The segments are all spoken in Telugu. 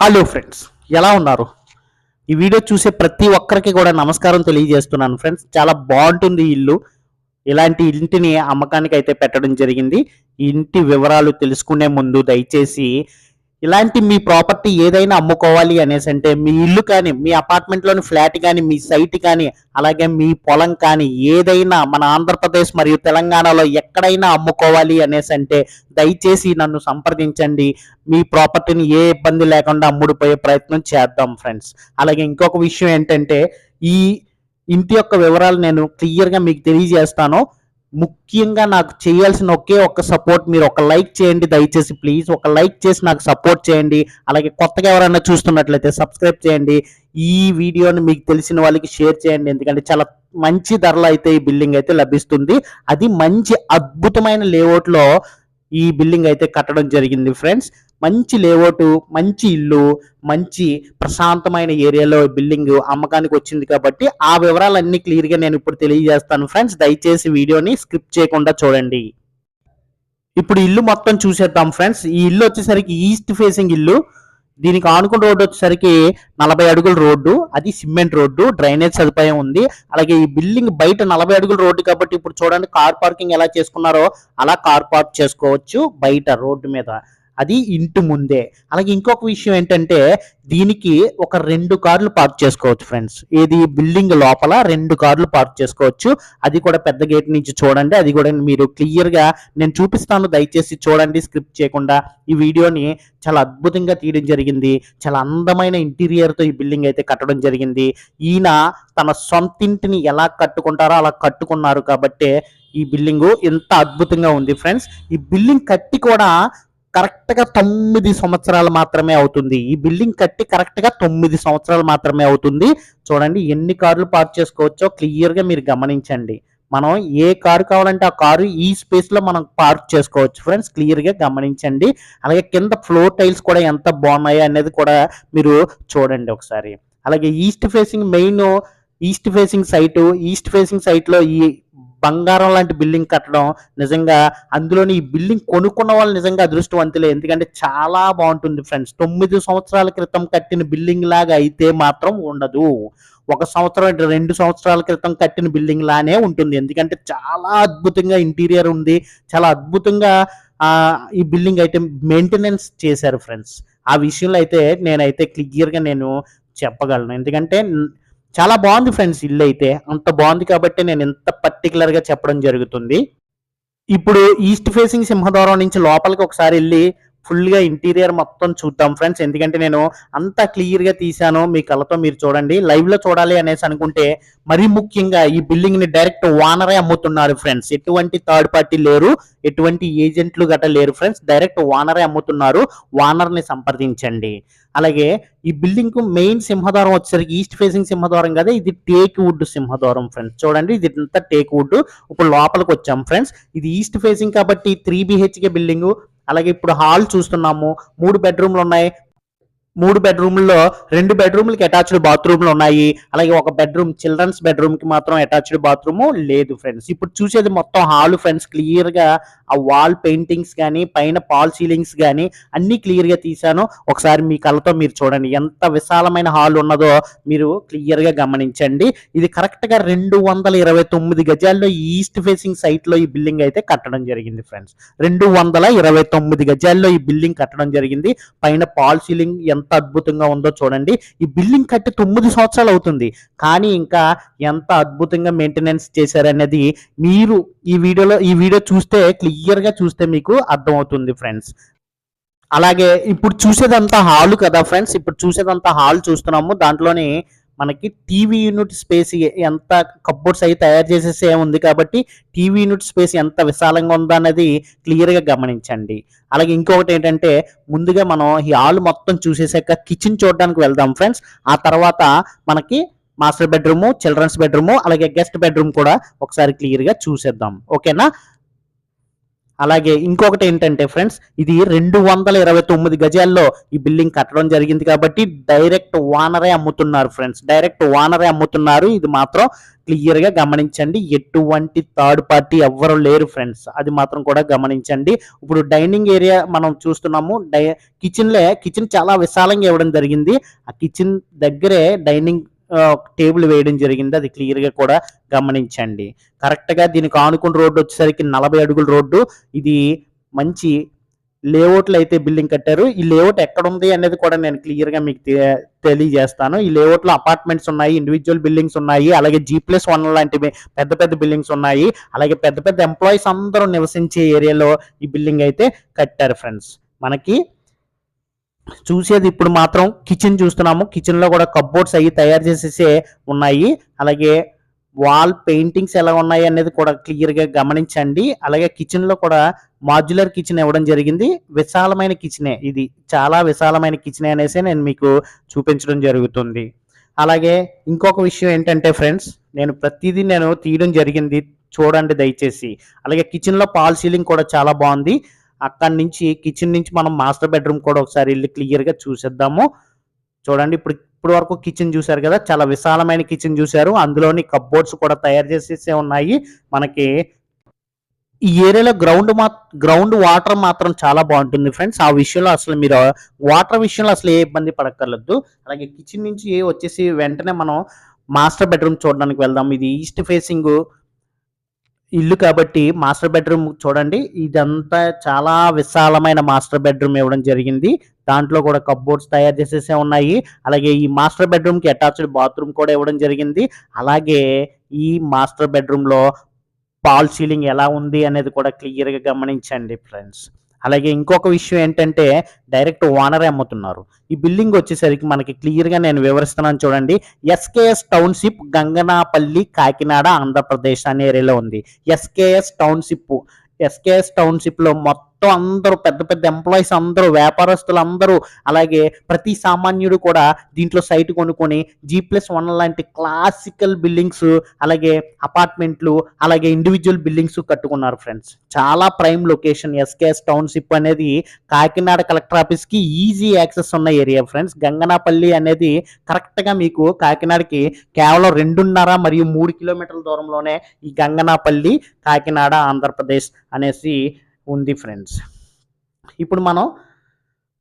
హలో ఫ్రెండ్స్ ఎలా ఉన్నారు? ఈ వీడియో చూసే ప్రతి ఒక్కరికి కూడా నమస్కారం తెలియజేస్తున్నాను ఫ్రెండ్స్ చాలా బాగుంటుంది ఇల్లు. ఇలాంటి ఇంటిని అమ్మకానికి అయితే పెట్టడం జరిగింది. ఇంటి వివరాలు తెలుసుకునే ముందు దయచేసి ఇలాంటి మీ ప్రాపర్టీ ఏదైనా అమ్ముకోవాలి అనేసి అంటే మీ ఇల్లు కానీ మీ అపార్ట్మెంట్లోని ఫ్లాట్ కానీ మీ సైట్ కానీ అలాగే మీ పొలం కానీ ఏదైనా మన ఆంధ్రప్రదేశ్ మరియు తెలంగాణలో ఎక్కడైనా అమ్ముకోవాలి అనేసి అంటే దయచేసి నన్ను సంప్రదించండి. మీ ప్రాపర్టీని ఏ ఇబ్బంది లేకుండా అమ్ముడుపోయే ప్రయత్నం చేద్దాం ఫ్రెండ్స్. అలాగే ఇంకొక విషయం ఏంటంటే ఈ ఇంటి యొక్క వివరాలు నేను క్లియర్గా మీకు తెలియజేస్తాను. ముఖ్యంగా నాకు చేయాల్సిన ఒకే ఒక్క సపోర్ట్ మీరు ఒక లైక్ చేయండి దయచేసి ప్లీజ్ ఒక లైక్ చేసి నాకు సపోర్ట్ చేయండి. అలాగే కొత్తగా ఎవరైనా చూస్తున్నట్లయితే సబ్స్క్రైబ్ చేయండి. ఈ వీడియోని మీకు తెలిసిన వాళ్ళకి షేర్ చేయండి. ఎందుకంటే చాలా మంచి ధరలో అయితే ఈ బిల్డింగ్ అయితే లభిస్తుంది. అది మంచి అద్భుతమైన లేఅవుట్లో ఈ బిల్డింగ్ అయితే కట్టడం జరిగింది ఫ్రెండ్స్ మంచి లేఅవుట్ మంచి ఇల్లు మంచి ప్రశాంతమైన ఏరియాలో బిల్డింగ్ అమ్మకానికి వచ్చింది కాబట్టి ఆ వివరాలన్నీ క్లియర్గా నేను ఇప్పుడు తెలియజేస్తాను ఫ్రెండ్స్. దయచేసి వీడియోని స్కిప్ చేయకుండా చూడండి. ఇప్పుడు ఇల్లు మొత్తం చూసేద్దాం ఫ్రెండ్స్. ఈ ఇల్లు వచ్చేసరికి ఈస్ట్ ఫేసింగ్ ఇల్లు. దీనికి ఆనుకున్న రోడ్డు వచ్చేసరికి నలభై అడుగుల రోడ్డు. అది సిమెంట్ రోడ్డు. డ్రైనేజ్ సదుపాయం ఉంది. అలాగే ఈ బిల్డింగ్ బయట నలభై అడుగుల రోడ్డు కాబట్టి ఇప్పుడు చూడండి కార్ పార్కింగ్ ఎలా చేసుకున్నారో అలా కార్ పార్క్ చేసుకోవచ్చు బయట రోడ్డు మీద. అది ఇంటి ముందే. అలాగే ఇంకొక విషయం ఏంటంటే దీనికి ఒక రెండు కార్లు పార్క్ చేసుకోవచ్చు ఫ్రెండ్స్. ఇది బిల్డింగ్ లోపల రెండు కార్లు పార్క్ చేసుకోవచ్చు. అది కూడా పెద్ద గేట్ నుంచి చూడండి. అది కూడా మీరు క్లియర్గా నేను చూపిస్తాను. దయచేసి చూడండి. స్క్రిప్ట్ చేయకుండా ఈ వీడియోని చాలా అద్భుతంగా తీయడం జరిగింది. చాలా అందమైన ఇంటీరియర్తో ఈ బిల్డింగ్ అయితే కట్టడం జరిగింది. ఈయన తన సొంతింటిని ఎలా కట్టుకుంటారో అలా కట్టుకున్నారు కాబట్టి ఈ బిల్డింగ్ ఎంత అద్భుతంగా ఉంది ఫ్రెండ్స్. ఈ బిల్డింగ్ కట్టి కూడా కరెక్ట్గా తొమ్మిది సంవత్సరాలు మాత్రమే అవుతుంది. ఈ బిల్డింగ్ కట్టి కరెక్ట్గా తొమ్మిది సంవత్సరాలు మాత్రమే అవుతుంది. చూడండి ఎన్ని కార్లు పార్క్ చేసుకోవచ్చో క్లియర్గా మీరు గమనించండి. మనం ఏ కారు కావాలంటే ఆ కారు ఈ స్పేస్లో మనం పార్క్ చేసుకోవచ్చు. ఫ్రెండ్స్ క్లియర్గా గమనించండి. అలాగే కింద ఫ్లోర్ టైల్స్ కూడా ఎంత బాగున్నాయి అనేది కూడా మీరు చూడండి ఒకసారి. అలాగే east facing main east facing site east facing సైట్లో ఈ బంగారం లాంటి బిల్డింగ్ కట్టడం నిజంగా అందులోని ఈ బిల్డింగ్ కొనుక్కున్న వాళ్ళు నిజంగా అదృష్టవంతులే. ఎందుకంటే చాలా బాగుంటుంది ఫ్రెండ్స్. తొమ్మిది సంవత్సరాల క్రితం కట్టిన బిల్డింగ్ లాగా అయితే మాత్రం ఉండదు. ఒక సంవత్సరం అంటే రెండు సంవత్సరాల క్రితం కట్టిన బిల్డింగ్ లానే ఉంటుంది. ఎందుకంటే చాలా అద్భుతంగా ఇంటీరియర్ ఉంది. చాలా అద్భుతంగా ఈ బిల్డింగ్ అయితే మెయింటెనెన్స్ చేశారు ఫ్రెండ్స్. ఆ విషయంలో అయితే నేనైతే క్లియర్గా నేను చెప్పగలను. ఎందుకంటే చాలా బాగుంది ఫ్రెండ్స్ ఇల్లు అయితే అంత బాగుంది కాబట్టి నేను ఇంత పర్టికులర్గా చెప్పడం జరుగుతుంది. ఇప్పుడు ఈస్ట్ ఫేసింగ్ సింహద్వారం నుంచి లోపలికి ఒకసారి వెళ్ళి ఫుల్గా ఇంటీరియర్ మొత్తం చూద్దాం ఫ్రెండ్స్. ఎందుకంటే నేను అంతా క్లియర్గా తీశాను. మీ కళ్ళతో మీరు చూడండి. లైవ్లో చూడాలి అనేసి అనుకుంటే మరీ ముఖ్యంగా ఈ బిల్డింగ్ని డైరెక్ట్ ఓనరే అమ్ముతున్నారు ఫ్రెండ్స్. ఎటువంటి థర్డ్ పార్టీ లేరు. ఎటువంటి ఏజెంట్లు గట్ట లేరు ఫ్రెండ్స్. డైరెక్ట్ ఓనరే అమ్ముతున్నారు. ఓనర్ని సంప్రదించండి. అలాగే ఈ బిల్డింగ్కు మెయిన్ సింహద్వారం వచ్చేసరికి ఈస్ట్ ఫేసింగ్ సింహద్వారం కదా? ఇది టేక్ వుడ్ సింహద్వారం ఫ్రెండ్స్. చూడండి. ఇది అంతా టేక్ వుడ్. ఇప్పుడు లోపలికి వచ్చాం ఫ్రెండ్స్. ఇది ఈస్ట్ ఫేసింగ్ కాబట్టి త్రీ బిహెచ్కే బిల్డింగ్. అలాగే ఇప్పుడు హాల్ చూస్తున్నాము. మూడు బెడ్రూమ్లు ఉన్నాయి. మూడు బెడ్రూమ్లో రెండు బెడ్రూమ్లకి అటాచ్డ్ బాత్రూమ్లు ఉన్నాయి. అలాగే ఒక బెడ్రూమ్ చిల్డ్రన్స్ బెడ్రూమ్కి మాత్రం అటాచ్డ్ బాత్రూమ్ లేదు ఫ్రెండ్స్ ఇప్పుడు చూసేది మొత్తం హాల్ ఫ్రెండ్స్ క్లియర్గా ఆ వాల్ పెయింటింగ్స్ కానీ పైన పాల్ సీలింగ్స్ కానీ అన్ని క్లియర్గా ఒకసారి మీ కళ్ళతో మీరు చూడండి. ఎంత విశాలమైన హాల్ ఉన్నదో మీరు క్లియర్గా గమనించండి. ఇది కరెక్ట్గా రెండు వందల ఇరవై తొమ్మిది గజాల్లో ఈస్ట్ ఫేసింగ్ సైట్లో ఈ బిల్డింగ్ అయితే కట్టడం జరిగింది ఫ్రెండ్స్ రెండు వందల ఇరవై తొమ్మిది గజాల్లో ఈ బిల్డింగ్ కట్టడం జరిగింది. పైన పాల్ సీలింగ్ ఎంత ఎంత అద్భుతంగా ఉందో చూడండి. ఈ బిల్డింగ్ కట్టి తొమ్మిది సంవత్సరాలు అవుతుంది. కానీ ఇంకా ఎంత అద్భుతంగా మెయింటెనెన్స్ చేశారనేది మీరు ఈ వీడియోలో ఈ వీడియో చూస్తే క్లియర్గా చూస్తే మీకు అర్థమవుతుంది ఫ్రెండ్స్ అలాగే ఇప్పుడు చూసేదంతా హాల్ కదా ఫ్రెండ్స్ ఇప్పుడు చూసేదంతా హాల్ చూస్తున్నాము. దాంట్లోని మనకి టీవీ యూనిట్ స్పేస్ ఎంత కప్బోర్డ్స్ అయితే తయారు చేసేసే ఉంది కాబట్టి టీవీ యూనిట్ స్పేస్ ఎంత విశాలంగా ఉందో అనేది క్లియర్గా గమనించండి. అలాగే ఇంకొకటి ఏంటంటే ముందుగా మనం ఈ హాల్ మొత్తం చూసేసాక కిచెన్ చూడడానికి వెళ్దాం ఫ్రెండ్స్. ఆ తర్వాత మనకి మాస్టర్ బెడ్రూమ్ చిల్డ్రన్స్ బెడ్రూము అలాగే గెస్ట్ బెడ్రూమ్ కూడా ఒకసారి క్లియర్గా చూసేద్దాం. ఓకేనా? అలాగే ఇంకొకటి ఏంటంటే ఫ్రెండ్స్ ఇది రెండు వందల ఇరవై తొమ్మిది గజాల్లో ఈ బిల్డింగ్ కట్టడం జరిగింది కాబట్టి డైరెక్ట్ వానరే అమ్ముతున్నారు ఫ్రెండ్స్. డైరెక్ట్ వానరే అమ్ముతున్నారు. ఇది మాత్రం క్లియర్గా గమనించండి. ఎటువంటి థర్డ్ పార్టీ ఎవ్వరు లేరు ఫ్రెండ్స్. అది మాత్రం కూడా గమనించండి. ఇప్పుడు డైనింగ్ ఏరియా మనం చూస్తున్నాము. డై కిచెన్లే కిచెన్ చాలా విశాలంగా ఇవ్వడం జరిగింది. ఆ కిచెన్ దగ్గరే డైనింగ్ టేబుల్ వేయడం జరిగింది. అది క్లియర్గా కూడా గమనించండి. కరెక్ట్గా దీనికి ఆనుకున్న రోడ్డు వచ్చేసరికి నలభై అడుగుల రోడ్డు. ఇది మంచి లేఅవుట్లు అయితే బిల్డింగ్ కట్టారు. ఈ లేఅవుట్ ఎక్కడ ఉంది అనేది కూడా నేను క్లియర్గా మీకు తె- తెలియజేస్తాను. ఈ లేఅవుట్లో అపార్ట్మెంట్స్ ఉన్నాయి ఇండివిజువల్ బిల్డింగ్స్ ఉన్నాయి అలాగే జీ ప్లస్ వన్ లాంటివి పెద్ద పెద్ద బిల్డింగ్స్ ఉన్నాయి. అలాగే పెద్ద పెద్ద ఎంప్లాయీస్ అందరూ నివసించే ఏరియాలో ఈ బిల్డింగ్ అయితే కట్టారు ఫ్రెండ్స్ మనకి చూసేది ఇప్పుడు మాత్రం కిచెన్ చూస్తున్నాము. కిచెన్లో కూడా కప్బోర్డ్స్ అవి తయారు చేసేసే ఉన్నాయి. అలాగే వాల్ పెయింటింగ్స్ ఎలా ఉన్నాయి అనేది కూడా క్లియర్గా గమనించండి. అలాగే కిచెన్లో కూడా మాడ్యులర్ కిచెన్ ఇవ్వడం జరిగింది. విశాలమైన కిచెనే ఇది. చాలా విశాలమైన కిచెనే అనేసి నేను మీకు చూపించడం జరుగుతుంది. అలాగే ఇంకొక విషయం ఏంటంటే ఫ్రెండ్స్ నేను ప్రతిదీ నేను తీయడం జరిగింది చూడండి దయచేసి. అలాగే కిచెన్లో పాల్ సీలింగ్ కూడా చాలా బాగుంది. అక్కడి నుంచి కిచెన్ నుంచి మనం మాస్టర్ బెడ్రూమ్ కూడా ఒకసారి వెళ్ళి క్లియర్గా చూసేద్దాము. చూడండి ఇప్పుడు ఇప్పుడు వరకు కిచెన్ చూశారు కదా చాలా విశాలమైన కిచెన్ చూశారు. అందులోని కప్బోర్డ్స్ కూడా తయారు చేసేసే ఉన్నాయి. మనకి ఈ ఏరియాలో గ్రౌండ్ మా గ్రౌండ్ వాటర్ మాత్రం చాలా బాగుంటుంది ఫ్రెండ్స్ ఆ విషయంలో అసలు మీరు వాటర్ విషయంలో అసలు ఏ ఇబ్బంది పడక్కర్లేదు. అలాగే కిచెన్ నుంచి వచ్చేసి వెంటనే మనం మాస్టర్ బెడ్రూమ్ చూడడానికి వెళ్దాం. ఇది ఈస్ట్ ఫేసింగ్ ఇల్లు కాబట్టి మాస్టర్ బెడ్రూమ్ చూడండి. ఇదంతా చాలా విశాలమైన మాస్టర్ బెడ్రూమ్ ఇవ్వడం జరిగింది. దాంట్లో కూడా కప్బోర్డ్స్ తయారు చేసేసే ఉన్నాయి. అలాగే ఈ మాస్టర్ బెడ్రూమ్కి అటాచ్డ్ బాత్రూమ్ కూడా ఇవ్వడం జరిగింది. అలాగే ఈ మాస్టర్ బెడ్రూమ్లో పాల్ సీలింగ్ ఎలా ఉంది అనేది కూడా క్లియర్గా గమనించండి ఫ్రెండ్స్. అలాగే ఇంకొక విషయం ఏంటంటే డైరెక్ట్ ఓనరే అమ్ముతున్నారు. ఈ బిల్డింగ్ వచ్చేసరికి మనకి క్లియర్గా నేను వివరిస్తున్నాను చూడండి. ఎస్కేఎస్ టౌన్షిప్ గంగనాపల్లి కాకినాడ ఆంధ్రప్రదేశ్ అనే ఏరియాలో ఉంది. ఎస్కేఎస్ టౌన్షిప్ ఎస్కేఎస్ టౌన్షిప్లో మొత్తం మొత్తం అందరూ పెద్ద పెద్ద ఎంప్లాయీస్ అందరూ వ్యాపారస్తులు అందరూ అలాగే ప్రతి సామాన్యుడు కూడా దీంట్లో సైట్ కొనుక్కొని జీ ప్లస్ వన్ లాంటి క్లాసికల్ బిల్డింగ్స్ అలాగే అపార్ట్మెంట్లు అలాగే ఇండివిజువల్ బిల్డింగ్స్ కట్టుకున్నారు ఫ్రెండ్స్ చాలా ప్రైమ్ లొకేషన్ ఎస్కేఎస్ టౌన్షిప్ అనేది కాకినాడ కలెక్టర్ ఆఫీస్కి ఈజీ యాక్సెస్ ఉన్న ఏరియా ఫ్రెండ్స్ గంగనాపల్లి అనేది కరెక్ట్గా మీకు కాకినాడకి కేవలం రెండున్నర మరియు మూడు కిలోమీటర్ల దూరంలోనే ఈ గంగనాపల్లి కాకినాడ ఆంధ్రప్రదేశ్ అనేసి ఉంది ఫ్రెండ్స్. ఇప్పుడు మనం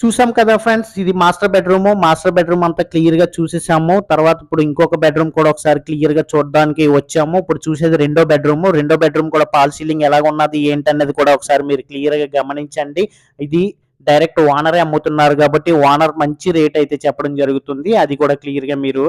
చూసాం కదా ఫ్రెండ్స్ ఇది మాస్టర్ బెడ్రూమ్. మాస్టర్ బెడ్రూమ్ అంతా క్లియర్గా చూసేసాము. తర్వాత ఇప్పుడు ఇంకొక బెడ్రూమ్ కూడా ఒకసారి క్లియర్గా చూడడానికి వచ్చాము. ఇప్పుడు చూసేది రెండో బెడ్రూమ్. రెండో బెడ్రూమ్ కూడా పాల్ సీలింగ్ ఎలా ఉన్నది ఏంటనేది కూడా ఒకసారి మీరు క్లియర్గా గమనించండి. ఇది డైరెక్ట్ ఓనరే అమ్ముతున్నారు కాబట్టి ఓనర్ మంచి రేట్ అయితే చెప్పడం జరుగుతుంది. అది కూడా క్లియర్గా మీరు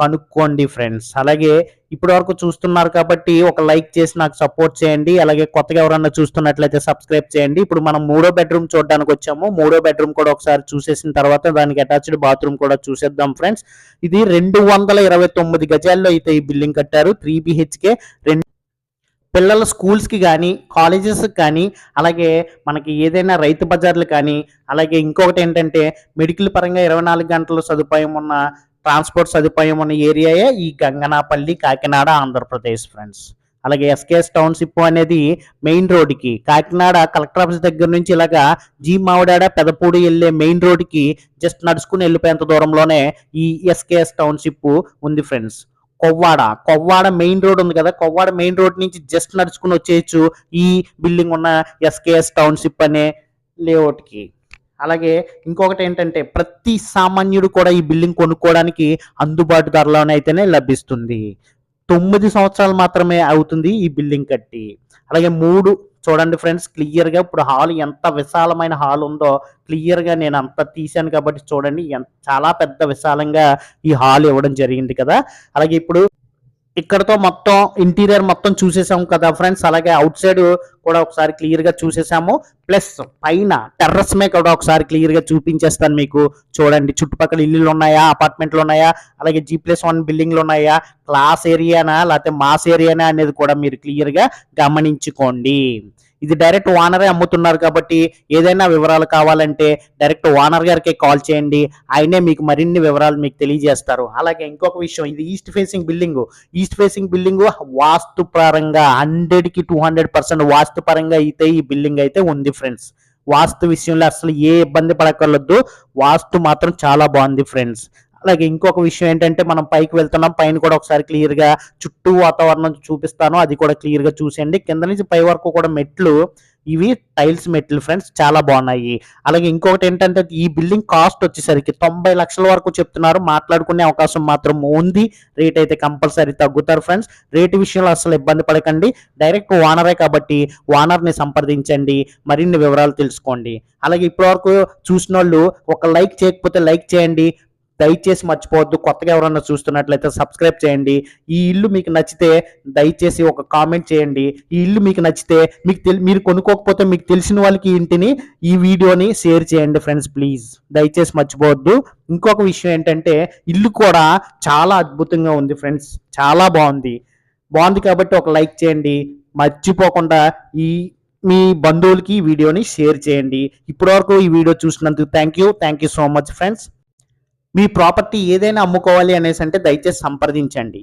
కనుక్కోండి ఫ్రెండ్స్. అలాగే ఇప్పటి వరకు చూస్తున్నారు కాబట్టి ఒక లైక్ చేసి నాకు సపోర్ట్ చేయండి. అలాగే కొత్తగా ఎవరన్నా చూస్తున్నట్లయితే సబ్స్క్రైబ్ చేయండి. ఇప్పుడు మనం మూడో బెడ్రూమ్ చూడడానికి వచ్చాము. మూడో బెడ్రూమ్ కూడా ఒకసారి చూసేసిన తర్వాత దానికి అటాచ్డ్ బాత్రూమ్ కూడా చూసేద్దాం ఫ్రెండ్స్. ఇది రెండు వందల ఇరవై తొమ్మిది గజాల్లో అయితే ఈ బిల్డింగ్ కట్టారు. త్రీ బిహెచ్కే రెండు పిల్లల స్కూల్స్కి కానీ కాలేజెస్కి కానీ అలాగే మనకి ఏదైనా రైతు బజార్లు కానీ అలాగే ఇంకొకటి ఏంటంటే మెడికల్ పరంగా ఇరవై నాలుగు గంటల సదుపాయం ఉన్న ట్రాన్స్పోర్ట్ సదుపాయం ఉన్న ఏరియాయే ఈ గంగనాపల్లి కాకినాడ ఆంధ్రప్రదేశ్ ఫ్రెండ్స్ అలాగే ఎస్కేఎస్ టౌన్షిప్ అనేది మెయిన్ రోడ్డుకి కాకినాడ కలెక్టర్ ఆఫీస్ దగ్గర నుంచి ఇలాగా జీ మావిడాడ పెదపూడి వెళ్ళే మెయిన్ రోడ్డుకి జస్ట్ నడుచుకుని వెళ్ళిపోయేంత దూరంలోనే ఈ ఎస్కేఎస్ టౌన్షిప్ ఉంది friends Kovvada Kovvada main road ఉంది కదా కొవ్వాడ మెయిన్ రోడ్ నుంచి జస్ట్ నడుచుకుని వచ్చేయచ్చు ఈ బిల్డింగ్ ఉన్న ఎస్కేఎస్ టౌన్షిప్ అనే లేఅవుట్కి అలాగే ఇంకొకటి ఏంటంటే ప్రతి సామాన్యుడు కూడా ఈ బిల్డింగ్ కొనుక్కోవడానికి అందుబాటు ధరలోనే అయితేనే లభిస్తుంది. తొమ్మిది సంవత్సరాలు మాత్రమే అవుతుంది ఈ బిల్డింగ్ కట్టి. అలాగే మూడు చూడండి ఫ్రెండ్స్ క్లియర్గా ఇప్పుడు హాల్ ఎంత విశాలమైన హాల్ ఉందో క్లియర్గా నేను అంత తీశాను కాబట్టి చూడండి ఎంత చాలా పెద్ద విశాలంగా ఈ హాల్ ఇవ్వడం జరిగింది కదా. అలాగే ఇప్పుడు ఇక్కడతో మొత్తం ఇంటీరియర్ మొత్తం చూసేసాం కదా ఫ్రెండ్స్. అలాగే అవుట్ సైడ్ కూడా ఒకసారి క్లియర్గా చూసేసాము. ప్లస్ పైన టెర్రస్ మే కూడా ఒకసారి క్లియర్గా చూపించేస్తాను మీకు. చూడండి చుట్టుపక్కల ఇల్లులు ఉన్నాయా? అపార్ట్మెంట్లు ఉన్నాయా? అలాగే జీ ప్లస్ వన్ బిల్డింగ్లు ఉన్నాయా? క్లాస్ ఏరియానా లేకపోతే మాస్ ఏరియానా అనేది కూడా మీరు క్లియర్గా గమనించుకోండి. ఇది డైరెక్ట్ ఓనరే అమ్ముతున్నారు కాబట్టి ఏదైనా వివరాలు కావాలంటే డైరెక్ట్ ఓనర్ గారికి కాల్ చేయండి. ఆయనే మీకు మరిన్ని వివరాలు మీకు తెలియజేస్తారు. అలాగే ఇంకొక విషయం ఇది east facing building east facing building vastu పరంగా హండ్రెడ్కి టూ హండ్రెడ్ పర్సెంట్ వాస్తు పరంగా అయితే ఈ బిల్డింగ్ అయితే ఉంది ఫ్రెండ్స్ వాస్తు విషయంలో అసలు ఏ ఇబ్బంది పడకూడదు వాస్తు మాత్రం చాలా బాగుంది ఫ్రెండ్స్ అలాగే ఇంకొక విషయం ఏంటంటే మనం పైకి వెళ్తున్నాం పైన కూడా ఒకసారి క్లియర్గా చుట్టూ వాతావరణం చూపిస్తాను అది కూడా క్లియర్గా చూసేయండి. కింద నుంచి పై వరకు కూడా మెట్లు ఇవి టైల్స్ మెట్లు ఫ్రెండ్స్ చాలా బాగున్నాయి. అలాగే ఇంకొకటి ఏంటంటే ఈ బిల్డింగ్ కాస్ట్ వచ్చేసరికి తొంభై లక్షల వరకు చెప్తున్నారు. మాట్లాడుకునే అవకాశం మాత్రం ఉంది. రేట్ అయితే కంపల్సరీ తగ్గుతారు ఫ్రెండ్స్ రేటు విషయంలో అసలు ఇబ్బంది పడకండి. డైరెక్ట్ ఓనరే కాబట్టి ఓనర్ని సంప్రదించండి. మరిన్ని వివరాలు తెలుసుకోండి. అలాగే ఇప్పటివరకు చూసిన వాళ్ళు ఒక లైక్ చేయకపోతే లైక్ చేయండి. దయచేసి మర్చిపోవద్దు. కొత్తగా ఎవరన్నా చూస్తున్నట్లయితే సబ్స్క్రైబ్ చేయండి. ఈ ఇల్లు మీకు నచ్చితే దయచేసి ఒక కామెంట్ చేయండి. ఈ ఇల్లు మీకు నచ్చితే మీకు తెలి మీరు కొనుక్కోకపోతే మీకు తెలిసిన వాళ్ళకి ఇంటిని ఈ వీడియోని షేర్ చేయండి ఫ్రెండ్స్ ప్లీజ్ దయచేసి మర్చిపోవద్దు. ఇంకొక విషయం ఏంటంటే ఇల్లు కూడా చాలా అద్భుతంగా ఉంది ఫ్రెండ్స్ చాలా బాగుంది. బాగుంది కాబట్టి ఒక లైక్ చేయండి. మర్చిపోకుండా ఈ మీ బంధువులకి ఈ వీడియోని షేర్ చేయండి. ఇప్పటివరకు ఈ వీడియో చూసినందుకు thank you thank you so much friends me property ఏదైనా అమ్ముకోవాలి అనేసి అంటే దయచేసి సంప్రదించండి.